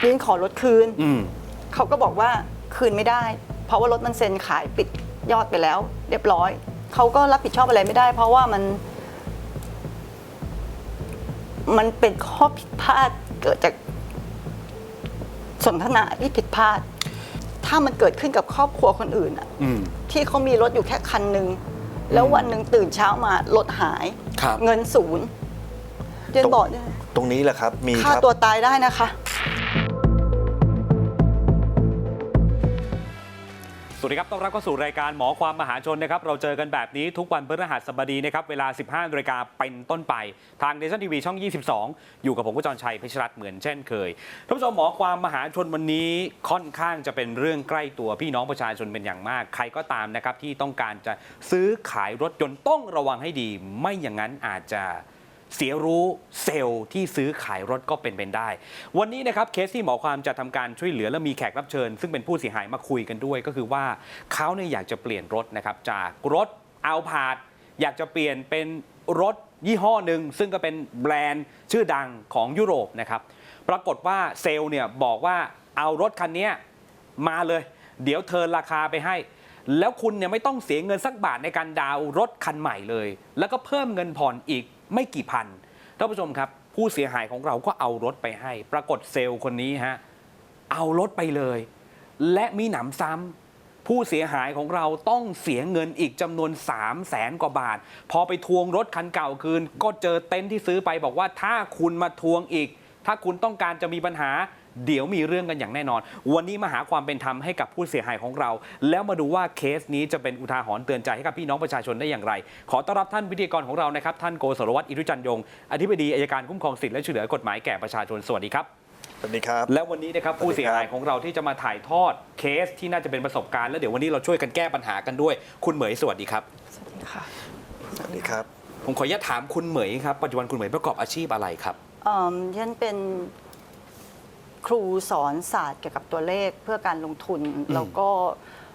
ดิฉันขอรถคืนอืม เขาก็บอกว่าคืนไม่ได้ เพราะว่ารถมันเซ็นขายปิดยอดไปแล้ว เรียบร้อย เขาก็รับผิดชอบอะไรไม่ได้ เพราะว่ามัน มันเป็นข้อผิดพลาดเกิดจากสนทนาที่ผิดพลาด ถ้ามันเกิดขึ้นกับครอบครัวคนอื่นอะอืม ที่เขามีรถอยู่แค่คันหนึ่งแล้ววันหนึ่งตื่นเช้ามารถหาย ครับ เงินศูนย์เจนบอกเนี่ยตรงนี้แหละครับ มีฆ่าครับ ตัวตายได้นะคะ สวัสดีครับ ต้อนรับเข้าสู่รายการหมอความมหาชนนะครับ เราเจอกันแบบนี้ทุกวันพฤหัสบดีนะครับ เวลา 15นาฬิกาเป็นต้นไป ทางเดชั่นทีวีช่อง 22 อยู่กับผมกุจรชัยเพชรรัตน์เหมือนเช่นเคย ท่านผู้ชมหมอความมหาชนวันนี้ค่อนข้างจะเป็นเรื่องใกล้ตัวพี่น้องประชาชนเป็นอย่างมาก ใครก็ตามนะครับที่ต้องการจะซื้อขายรถยนต์ต้องระวังให้ดี ไม่อย่างนั้นอาจจะ เสียรู้เซลล์ที่ซื้อขายรถก็เป็นเป็นได้ วันนี้นะครับเคสที่หมอความจะทำการช่วยเหลือและมีแขกรับเชิญ ซึ่งเป็นผู้เสียหายมาคุยกันด้วย ก็คือว่าเขาเนี่ยอยากจะเปลี่ยนรถนะครับจากรถเอาผาดอยากจะเปลี่ยนเป็นรถยี่ห้อหนึ่งซึ่งก็เป็นแบรนด์ชื่อดังของยุโรปนะครับปรากฏว่าเซลล์เนี่ยบอกว่าเอารถคันนี้มาเลย เดี๋ยวเทิร์นราคาไปให้ แล้วคุณเนี่ยไม่ต้องเสียเงินสักบาทในการดาวรถคันใหม่เลย แล้วก็เพิ่มเงินผ่อนอีก ไม่กี่พันท่านผู้ชมครับ ผู้เสียหายของเราก็เอารถไปให้ ปรากฏเซลล์คนนี้ฮะเอารถไปเลย และมีหนำซ้ำผู้เสียหายของเราต้องเสียเงินอีกจำนวน3 0 0แสนกว่าบาท พอไปทวงรถคันเก่าคืน ก็เจอเต็นท์ที่ซื้อไปบอกว่าถ้าคุณมาทวงอีก ถ้าคุณต้องการจะมีปัญหา เดี๋ยวมีเรื่องกันอย่างแน่นอน วันนี้มาหาความเป็นธรรมให้กับผู้เสียหายของเรา แล้วมาดูว่าเคสนี้จะเป็นอุทาหรณ์เตือนใจให้กับพี่น้องประชาชนได้อย่างไร ขอต้อนรับท่านวิทยากรของเรานะครับ ท่านโกศลวัฒน์อิรุจันยง อธิบดีอายการคุ้มครองสิทธิและช่วยเหลือกฎหมายแก่ประชาชนสวัสดีครับสวัสดีครับและวันนี้นะครับสวัสดีครับผู้เสียหายของเราที่จะมาถ่ายทอดเคสที่น่าจะเป็นประสบการณ์แล้วเดี๋ยววันนี้เราช่วยกันแก้ปัญหากันด้วย คุณเหมยสวัสดีครับสวัสดีค่ะสวัสดีครับ ผมขออนุญาตถามคุณเหมยครับปัจจุบันคุณเหมยประกอบอาชีพอะไรครับเอ่อฉันเป็น ครูสอนศาสตร์เกี่ยวกับตัวเลขเพื่อการลงทุน แล้วก็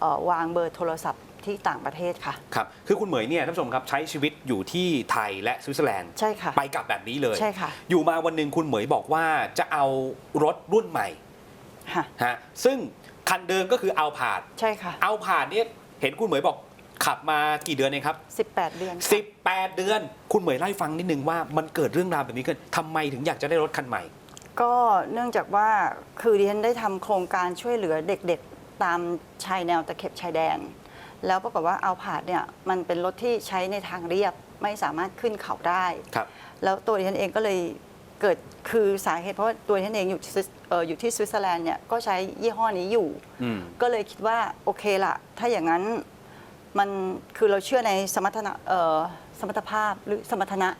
เอ่อวางเบอร์โทรศัพท์ที่ต่างประเทศค่ะ ครับ คือคุณเหมยเนี่ยท่านผู้ชมครับใช้ชีวิตอยู่ที่ไทยและสวิตเซอร์แลนด์ ใช่ค่ะ ไปกลับแบบนี้เลย ใช่ค่ะ อยู่มาวันหนึ่งคุณเหมยบอกว่าจะเอารถรุ่นใหม่ค่ะฮะ ซึ่งคันเดิมก็คือเอาผาดใช่ค่ะ เอาผาดเนี่ยเห็นคุณเหมยบอกขับมากี่เดือนเองครับ 18 เดือนค่ะ18 เดือน คุณเหมยเล่าให้ฟังนิดนึงว่ามันเกิดเรื่องราวแบบนี้ขึ้นทำไมถึงอยากจะได้รถคันใหม่ ก็เนื่องจากว่าคือดิฉันได้ทำโครงการช่วยเหลือเด็กๆตามชายแนวตะเข็บชายแดน แล้วปรากฏว่าเอาผาดเนี่ยมันเป็นรถที่ใช้ในทางเรียบไม่สามารถขึ้นเขาได้ ครับ แล้วตัวดิฉันเองก็เลยเกิดคือสาเหตุเพราะว่าตัวดิฉันเองอยู่ที่สวิสเอ่ออยู่ที่สวิตเซอร์แลนด์เนี่ยก็ใช้ยี่ห้อนี้อยู่ อืม ก็เลยคิดว่าโอเคละถ้าอย่างนั้นมันคือเราเชื่อในสมรรถนะเอ่อสมรรถภาพหรือสมรรถนะ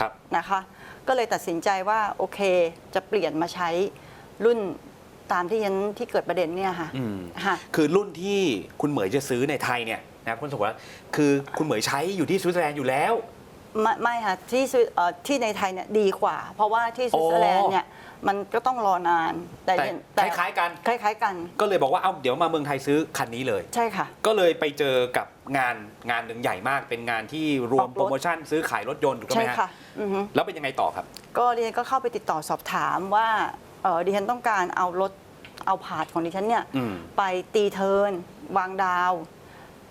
ครับ นะคะ ก็เลยตัดสินใจว่าโอเค จะเปลี่ยนมาใช้รุ่นตามที่ยันที่เกิดประเด็นเนี่ยค่ะอืมค่ะ คือรุ่นที่คุณเหมยจะซื้อในไทยเนี่ยนะครับคุณสมบัติคือคุณเหมยใช้อยู่ที่สวิตเซอร์แลนด์อยู่แล้ว ไม่ไม่ค่ะที่สวิเอ่อที่ในไทยเนี่ยดีกว่า เพราะว่าที่สวิตเซอร์แลนด์เนี่ยมันก็ต้องรอนาน แต่แต่คล้ายๆกัน คล้าย ๆ กันก็เลยบอกว่าเอาเดี๋ยวมาเมืองไทยซื้อคันนี้เลย ใช่ค่ะ ก็เลยไปเจอกับ งานงานหนึ่งใหญ่มากเป็นงานที่รวมออกรถ โปรโมชั่นซื้อขายรถยนต์ถูกต้องใช่ไหมฮะค่ะอือฮึแล้วเป็นยังไงต่อครับ ก็ดิฉันก็เข้าไปติดต่อสอบถามว่าเอ่อดิฉันต้องการเอารถเอาผาดของดิฉันเนี่ยอืม ไปตีเทิร์นวางดาว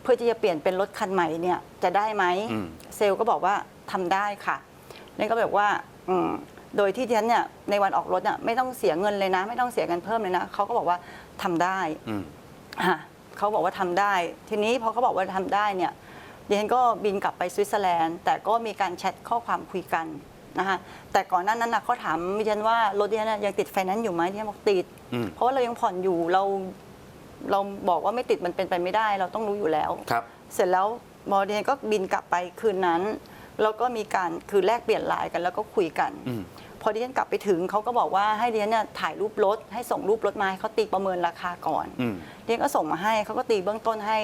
เพื่อที่จะเปลี่ยนเป็นรถคันใหม่เนี่ยจะได้ไหม อืม เซลล์ก็บอกว่าทำได้ค่ะนั่นก็แบบว่าอืมโดยที่ดิฉันเนี่ยในวันออกรถเนี่ยไม่ต้องเสียเงินเลยนะ ไม่ต้องเสียเงินเพิ่มเลยนะเขาก็บอกว่าทำได้อืม อะ เขาบอกว่าทำได้ ทีนี้พอเขาบอกว่าทำได้เนี่ยดิฉันก็บินกลับไปสวิตเซอร์แลนด์ แต่ก็มีการแชทข้อความคุยกันนะคะแต่ก่อนหน้านั้นนะเขาถามดิฉันว่ารถดิฉันนะยังติดไฟแนนซ์อยู่ไหมดิฉันบอกติดอืมเพราะว่าเรายังผ่อนอยู่เรา เราบอกว่าไม่ติดมันเป็นไปไม่ได้ เราต้องรู้อยู่แล้วครับ เสร็จแล้วมอดิฉันก็บินกลับไปคืนนั้น แล้วก็มีการคือแลกเปลี่ยนไลน์กันแล้วก็คุยกันอืม พอดิฉันกลับไปถึงเขาก็บอกว่าให้ดิฉันเนี่ยถ่ายรูปรถให้ส่งรูปรถมาให้เขาตีประเมินราคาก่อนอืมดิฉันก็ส่งมาให้เขาก็ตีเบื้องต้นให้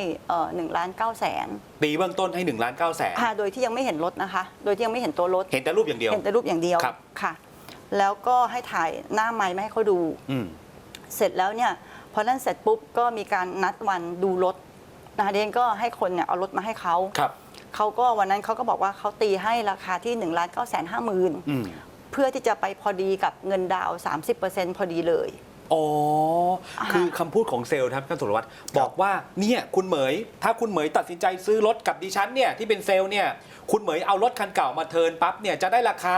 หนึ่งล้านเก้าแสนตีเบื้องต้นให้1นึ่งล้านเก้าแสนค่ะโดยที่ยังไม่เห็นรถนะคะ โดยที่ยังไม่เห็นตัวรถเห็นแต่รูปอย่างเดียวเห็นแต่รูปอย่างเดียวครับค่ะ แล้วก็ให้ถ่ายหน้าไม้มาให้เขาดูอืมเสร็จแล้วเนี่ยพอนั่นเสร็จปุ๊บก็มีการนัดวันดูรถนะคะดิฉันก็ให้คนเนี่ยเอารถมาให้เขาครับเขาก็วันนั้นเขาก็บอกว่าเขาตีให้ราคาที่1นึ่งล้านเก้าแสนห้าหมื่นอืม เพื่อที่จะไปพอดีกับเงินดาวน์30%พอดีเลย อ๋อ คือคำพูดของเซลล์ครับท่านสุรวัตรบอกว่าเนี่ยคุณเหมย ถ้าคุณเหมยตัดสินใจซื้อรถกับดิฉันเนี่ยที่เป็นเซลล์เนี่ยคุณเหมยเอารถคันเก่ามาเทิร์นปั๊บเนี่ยจะได้ราคา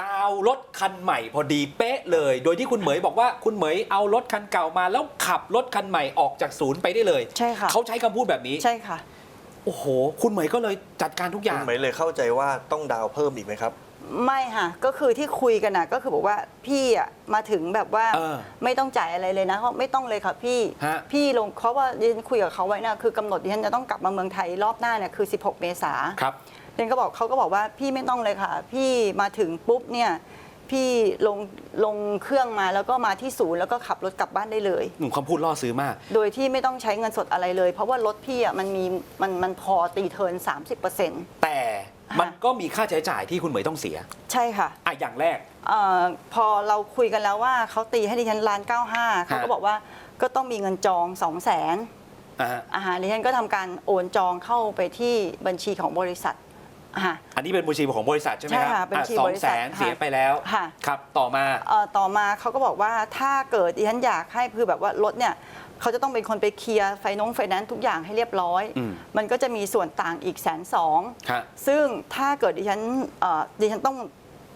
ดาวน์รถคันใหม่พอดีเป๊ะเลย โดยที่คุณเหมยบอกว่าคุณเหมยเอารถคันเก่ามาแล้วขับรถคันใหม่ออกจากศูนย์ไปได้เลยใช่ค่ะ เขาใช้คำพูดแบบนี้ ใช่ค่ะ โอ้โห คุณเหมยก็เลยจัดการทุกอคุย่าณงเหมยเลยเข้าใจว่าต้องดาวน์เพิ่มอีกไหมครับ ไม่ค่ะก็คือที่คุยกันนะก็คือบอกว่าพี่อะมาถึงแบบว่าเออไม่ต้องจ่ายอะไรเลยนะเขาไม่ต้องเลยค่ะพี่ฮะ พี่ลงเพราะว่าดิฉันคุยกับเขาไว้นะคือกำหนดดิฉันจะต้องกลับมาเมืองไทยรอบหน้าเนี่ยคือ 16 เมษาครับดิฉันก็บอกเขาก็บอกว่าพี่ไม่ต้องเลยค่ะ พี่มาถึงปุ๊บเนี่ยพี่ลงลงเครื่องมาแล้วก็มาที่ศูนย์แล้วก็ขับรถกลับบ้านได้เลย หนุ่มคำพูดล่อซื้อมาก โดยที่ไม่ต้องใช้เงินสดอะไรเลย เพราะว่ารถพี่อะมันมีมันมันพอตีเทิร์น30%แต่ มันก็มีค่าใช้จ่ายที่คุณเหมยต้องเสียใช่ค่ะอะอย่างแรก เออพอเราคุยกันแล้วว่าเขาตีให้ดิฉันล้านเก้าห้าเขาก็บอกว่าก็ต้องมีเงินจองสองแสนอ่าฮะอาหารดิฉันก็ทำการโอนจองเข้าไปที่บัญชีของบริษัทอ่าฮะ อันนี้เป็นบัญชีของบริษัทใช่ไหมใช่ครับค่ะบัญชีสอบงริแสษัทนค่ะเสียไปแล้วค่ะ ครับ ต่อมา เอ่อต่อมาเขาก็บอกว่าถ้าเกิดดิฉันอยากให้คือแบบว่ารถเนี่ย เขาจะต้องเป็นคนไปเคลียร์ไฟนงไฟแนนซ์ทุกอย่างให้เรียบร้อย อืมมันก็จะมีส่วนต่างอีกแสนสองฮะ ซึ่งถ้าเกิดดิฉันเอ่อดิฉันต้อง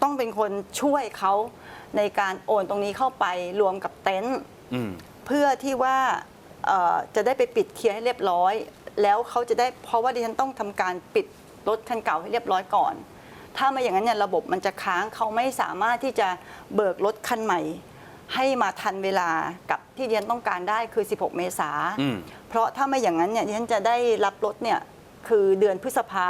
ต้องเป็นคนช่วยเขาในการโอนตรงนี้เข้าไปรวมกับเต็นท์ อืม เพื่อที่ว่าเอ่อจะได้ไปปิดเคลียร์ให้เรียบร้อย แล้วเขาจะได้เพราะว่าดิฉันต้องทำการปิดรถคันเก่าให้เรียบร้อยก่อน ถ้าไม่อย่างนั้นเนี่ยระบบมันจะค้างเขาไม่สามารถที่จะเบิกรถคันใหม่ ให้มาทันเวลากับที่ดิฉันต้องการได้คือ 16 เมษาอืม เพราะถ้าไม่อย่างนั้นเนี่ยดิฉันจะได้รับรถเนี่ยคือเดือนพฤษภา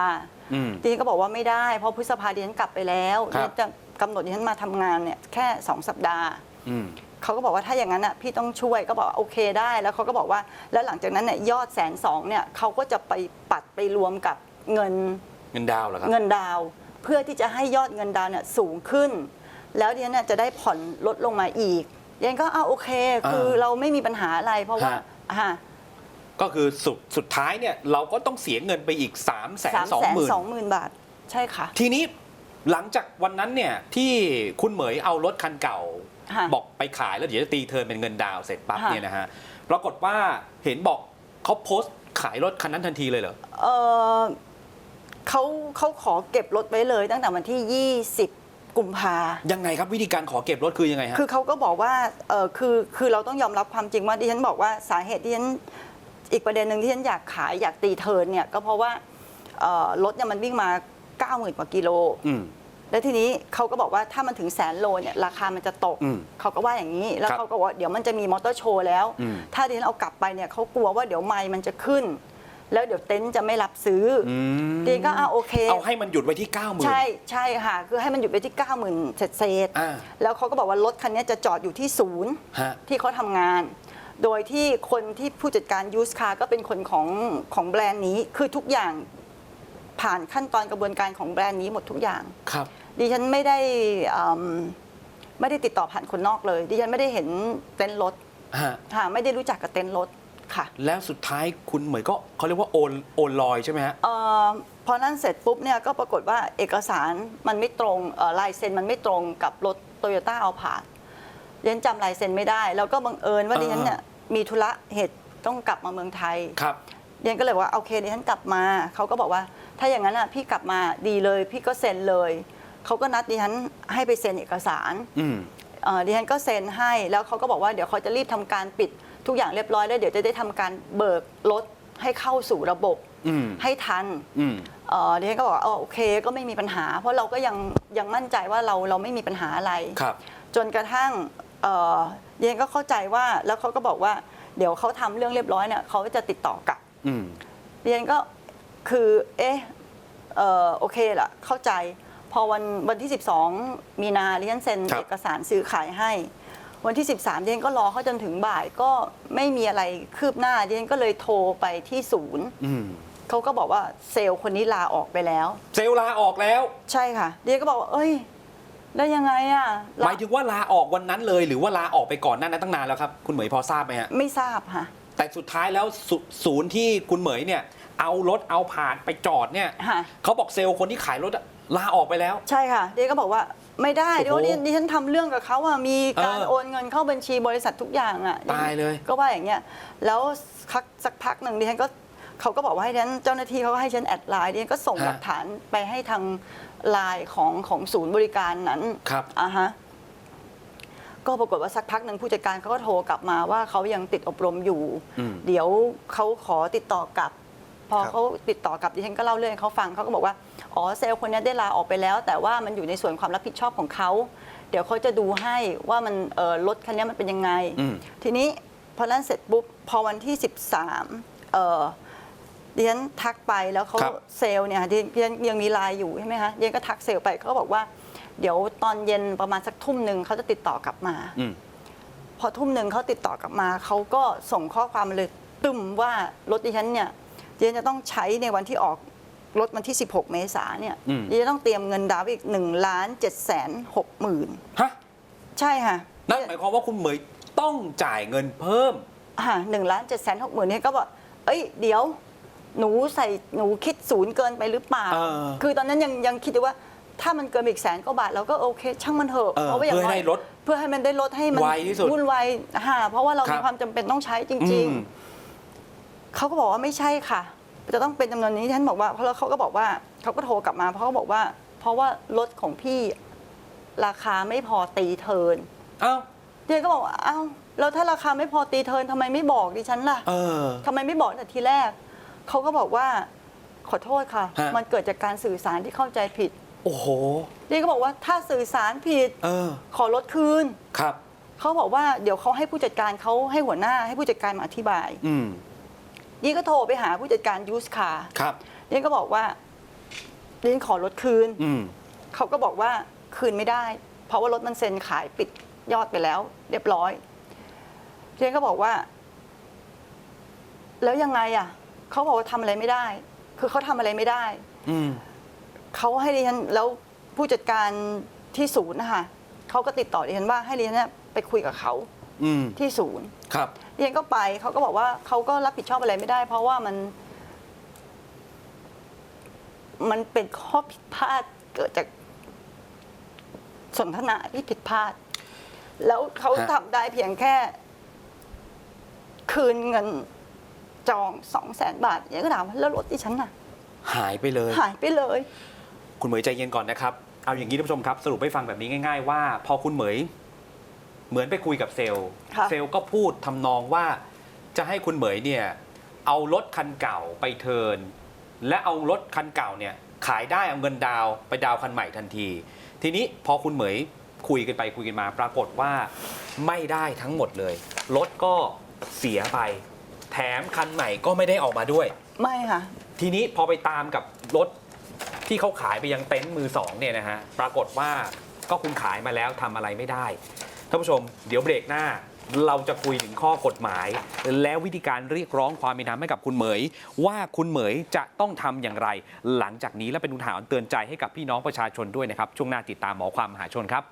อืม ดิฉันก็บอกว่าไม่ได้ เพราะพฤษภาดิฉันกลับไปแล้วครัดิบฉันจะกำหนดดิฉันมาทำงานเนี่ยแค่ 2 สัปดาห์ อืม เขาก็บอกว่าถ้าอย่างนั้นอะพี่ต้องช่วยก็บอกว่าโอเคได้แล้วเขาก็บอกว่าแล้วหลังจากนั้นเนี่ยยอดแสนสองเนี่ยเขาก็จะไปปัดไปรวมกับเงินเงินดาวน์เหรอครับ เงินดาวน์เพื่อที่จะให้ยอดเงินดาวน์เนี่ยสูงขึ้น แล้วดิฉันเนี่ยจะได้ผ่อนลดลงมาอีกดิฉันก็เอาโอเค คืออ่าเราไม่มีปัญหาอะไรเพราะว่าฮะฮะก็คือสุดสุดท้ายเนี่ยเราก็ต้องเสียเงินไปอีก3ามแสนสามสองแสนหมื่นสองหมื่นบาท ใช่ค่ะ ทีนี้หลังจากวันนั้นเนี่ยที่คุณเหมยเอารถคันเก่าค่ะบอกไปขายแล้วเดี๋ยวจะตีเทิร์นเป็นเงินดาวน์เสร็จปั๊บค่ะเนี่ยนะฮะปรากฏว่าเห็นบอกเขาโพสต์ขายรถคันนั้นทันทีเลยเหรอเออเขาเขาขอเก็บรถไว้เลยตั้งแต่วันที่ 20 กุมภายังไงครับวิธีการขอเก็บรถคือยังไงฮะ คือเขาก็บอกว่าเออคือคือเราต้องยอมรับความจริงว่าดิฉันบอกว่าสาเหตุที่ฉันอีกประเด็นหนึ่งที่ฉันอยากขายอยากตีเทิร์นเนี่ยก็เพราะว่าเอ่อรถเนี่ยมันวิ่งมา90,000กว่ากิโล อืม แล้วทีนี้เขาก็บอกว่าถ้ามันถึงแสนโลเนี่ยราคามันจะตก อืมเขาก็ว่าอย่างนี้ แล้วครับเขาก็บอกว่าเดี๋ยวมันจะมีมอเตอร์โชว์แล้ว อืมถ้าดิฉันเอากลับไปเนี่ยเขากลัวว่าเดี๋ยวไมล์มันจะขึ้น แล้วเดี๋ยวเต็นท์จะไม่รับซื้ออมดิฉันก็เอาโอเค เอาให้มันหยุดไว้ที่9ก้าหมื่น ใช่ใช่ค่ะ คือให้มันหยุดไปที่ 90,000เศษเศษๆอ่าแล้วเขาก็บอกว่ารถคันนี้จะจอดอยู่ที่ศูนย์ฮะ ที่เขาทำงาน โดยที่คนที่ผู้จัดการยูสคาก็เป็นคนของของแบรนด์นี้คือทุกอย่างผ่านขั้นตอนกระบวนการของแบรนด์นี้หมดทุกอย่าง ครับ ดิฉันไม่ได้อืมไม่ได้ติดต่อผ่านคนนอกเลย ดิฉันไม่ได้เห็นเต็นท์รถฮะ ค่ะไม่ได้รู้จักกับเต็นท์รถ ค่ะแล้วสุดท้ายคุณเหมยก็เขาเรียกว่าโอนโอนลอยใช่ไหมฮะ เออพอนั่นเสร็จปุ๊บเนี่ยก็ปรากฏว่าเอกสารมันไม่ตรงเอ่อลายเซ็นมันไม่ตรงกับรถโตโยต้าเอาผาดดิฉันจำลายเซ็นไม่ได้ แล้วก็บังเอิญว่าอ่า ดิฉันเนี่ยมีธุระเหตุต้องกลับมาเมืองไทยครับดิฉันก็เลยว่าโอเคดิฉันกลับมาเขาก็บอกว่า ถ้าอย่างนั้นอะพี่กลับมาดีเลย พี่ก็เซ็นเลยเขาก็นัดดิฉันให้ไปเซ็นเอกสาร อืม เอ่อดิฉันก็เซ็นให้แล้วเขาก็บอกว่าเดี๋ยวเขาจะรีบทำการปิด ทุกอย่างเรียบร้อยแล้วเดี๋ยวจะได้ทำการเบิกรถให้เข้าสู่ระบบอืมให้ทัน อืม เอ่อดิฉันก็บอกว่าเออโอเคก็ไม่มีปัญหา เพราะเราก็ยังยังมั่นใจว่าเราเราไม่มีปัญหาอะไร ครับ จนกระทั่งเอ่อดิฉันก็เข้าใจว่าแล้วเขาก็บอกว่าเดี๋ยวเขาทำเรื่องเรียบร้อยเนี่ยเขาจะติดต่อกลับอืม ดิฉันก็คือเอ๊ะเอ่อโอเคละเข้าใจ พอวันวันที่ 12 มีนาดิฉันเซ็นครับ เอกสารซื้อขายให้ วันที่ 13ดิฉันก็รอเขาจนถึงบ่ายก็ไม่มีอะไรคืบหน้าดิฉันก็เลยโทรไปที่ศูนย์อืมเขาก็บอกว่าเซลล์คนนี้ลาออกไปแล้ว เซลลลาออกแล้วใช่ค่ะ เดียก็บอกว่าเอ้ย แล้วยังไงอะหมายถึงว่าลาออกวันนั้นเลย หรือว่าลาออกไปก่อนหน้านั้นตั้งนานแล้วครับ คุณเหมยพอทราบไหมฮะไม่ทราบค่ะ แต่สุดท้ายแล้วศศูนย์ที่คุณเหมยเนี่ย เอารถเอาผ่านไปจอดเนี่ยค่ะ เขาบอกเซลล์คนที่ขายรถอะลาออกไปแล้ว ใช่ค่ะดิฉันก็บอกว่า ไม่ได้โอ้เดี๋ยวโหดิดิฉันทำเรื่องกับเขาอะมีการเออโอนเงินเข้าบัญชีบริษัททุกอย่างอะตายเลย ก็ว่าอย่างเงี้ยแล้วสักสักพักหนึ่งดิฉันก็เขาก็บอกว่าให้ฉันเจ้าหน้าที่เขาก็ให้ฉันแอดไลน์ดิฉันก็ส่งฮะหลักฐานไปให้ทางไลน์ของของศูนย์บริการนั้นครับ อะฮะก็ปรากฏว่าสักพักหนึ่งผู้จัดการเขาก็โทรกลับมาว่าเขายังติดอบรมอยู่ อืม เดี๋ยวเขาขอติดต่อกลับ พอครับ เขาติดต่อกลับดิฉันก็เล่าเรื่องให้เขาฟังเขาก็บอกว่าอ๋อเซลล์คนนี้ได้ลาออกไปแล้ว แต่ว่ามันอยู่ในส่วนความรับผิดชอบของเขาเดี๋ยวเขาจะดูให้ว่ามันเอ่อรถคันนี้มันเป็นยังไง อืม ทีนี้พอนั้นเสร็จปุ๊บพอวันที่ 13เอ่อดิฉันทักไปแล้วเขาครับเซลล์เนี่ยดิดิฉันยังมีไลน์อยู่ใช่ไหมคะดิฉันก็ทักเซลล์ไปเขาก็บอกว่า เดี๋ยวตอนเย็นประมาณสักทุ่มหนึ่งเขาจะติดต่อกลับมา อืม พอทุ่มหนึ่งเขาติดต่อกลับมา เขาก็ส่งข้อความมาเลยตึมว่ารถดิฉันเนี่ย ดิฉันจะต้องใช้ในวันที่ออกรถวันที่ 16 เมษาเนี่ยอืม ดิฉันต้องเตรียมเงินดาวน์อีก1ล้าน7แสน6หมื่นฮะใช่ค่ะนั่นหมายความว่าคุณเหมยต้องจ่ายเงินเพิ่มอ่าหนึ่งล้านเจ็ดแสนหกหมื่นเนี่ยก็บอกเอ้ยเดี๋ยว หนูใส่หนูคิดศูนย์เกินไปหรือเปล่า เออ คือตอนนั้นยังยังคิดอยู่ว่าถ้ามันเกินไปอีกแสนกว่าบาทเราก็โอเค ช่างมันเถอะเออว่าอย่างเพื่อให้น้อยได้ลด เพื่อให้มันได้ลดให้มันไวที่สุดวุ่นวายฮ่าเพราะว่าเราครัมีบความจำเป็นต้องใช้จอืริงมๆ เขาก็บอกว่าไม่ใช่ค่ะ จะต้องเป็นจำนวนนี้ท่านบอกว่าเพราะแล้วเขาก็บอกว่าเขาก็โทรกลับมาเพราะเขาบอกว่า เพราะว่ารถของพี่ราคาไม่พอตีเทิร์นเอ้า เดียก็บอกว่าอ้าวแล้วถ้าราคาไม่พอตีเทิร์นทำไมไม่บอกดิฉันล่ะเออ ทำไมไม่บอกแต่ทีแรกเขาก็บอกว่าขอโทษค่ะ ฮะ มันเกิดจากการสื่อสารที่เข้าใจผิดโอ้โหนี่ก็บอกว่าถ้าสื่อสารผิดเออ ขอลดคืน ครับ เขาบอกว่าเดี๋ยวเขาให้ผู้จัดการเขาให้หัวหน้าให้ผู้จัดการมาอธิบาย อืม นี่ก็โทรไปหาผู้จัดการยูสคาครับนี่ก็บอกว่านี่ขอลดคืน อืมเขาก็บอกว่าคืนไม่ได้ เพราะว่ารถมันเซ็นขายปิดยอดไปแล้ว เรียบร้อยเจนก็บอกว่า แล้วยังไงอะเขาบอกว่าทำอะไรไม่ได้ คือเขาทำอะไรไม่ได้ อืมเขาให้ดิฉันแล้วผู้จัดการที่ศูนย์นะคะเขาก็ติดต่อดิฉันว่าให้ดิฉันเนี่ยไปคุยกับเขาอืมที่ศูนย์ ครับ ดิฉันก็ไปเขาก็บอกว่าเขาก็รับผิดชอบอะไรไม่ได้ เพราะว่ามัน มันเป็นข้อผิดพลาดเกิดจากสนทนาที่ผิดพลาด แล้วเขาฮะทำได้เพียงแค่ คืนเงินจองสองแสนบาทยังก็ถามว่าแล้วรถที่ฉันน่ะ หายไปเลย หายไปเลย คุณเหมยใจเย็นก่อนนะครับ เอาอย่างนี้ท่านผู้ชมครับ สรุปให้ฟังแบบนี้ง่าย ๆ ว่า พอคุณเหมย เหมือนไปคุยกับเซลล์ ค่ะ เซลล์ก็พูดทำนองว่าจะให้คุณเหมยเนี่ยเอารถคันเก่าไปเทิร์นและเอารถคันเก่าเนี่ยขายได้เอาเงินดาวน์ไปดาวน์คันใหม่ทันที ทีนี้พอคุณเหมยคุยกันไปคุยกันมา ปรากฏว่าไม่ได้ทั้งหมดเลย รถก็เสียไป แถมคันใหม่ก็ไม่ได้ออกมาด้วย ไม่ค่ะ ทีนี้พอไปตามกับรถที่เขาขายไปยังเต็นท์มือสองเนี่ยนะฮะปรากฏว่าก็คุณขายมาแล้วทำอะไรไม่ได้ ท่านผู้ชม เดี๋ยวเบรกหน้า เราจะคุยถึงข้อกฎหมาย และวิธีการเรียกร้องความเป็นธรรมให้กับคุณเหมย ว่าคุณเหมยจะต้องทำอย่างไร หลังจากนี้และเป็นอุทาหรณ์เตือนใจให้กับพี่น้องประชาชนด้วยนะครับช่วงหน้าติดตามหมอความมหาชนครับ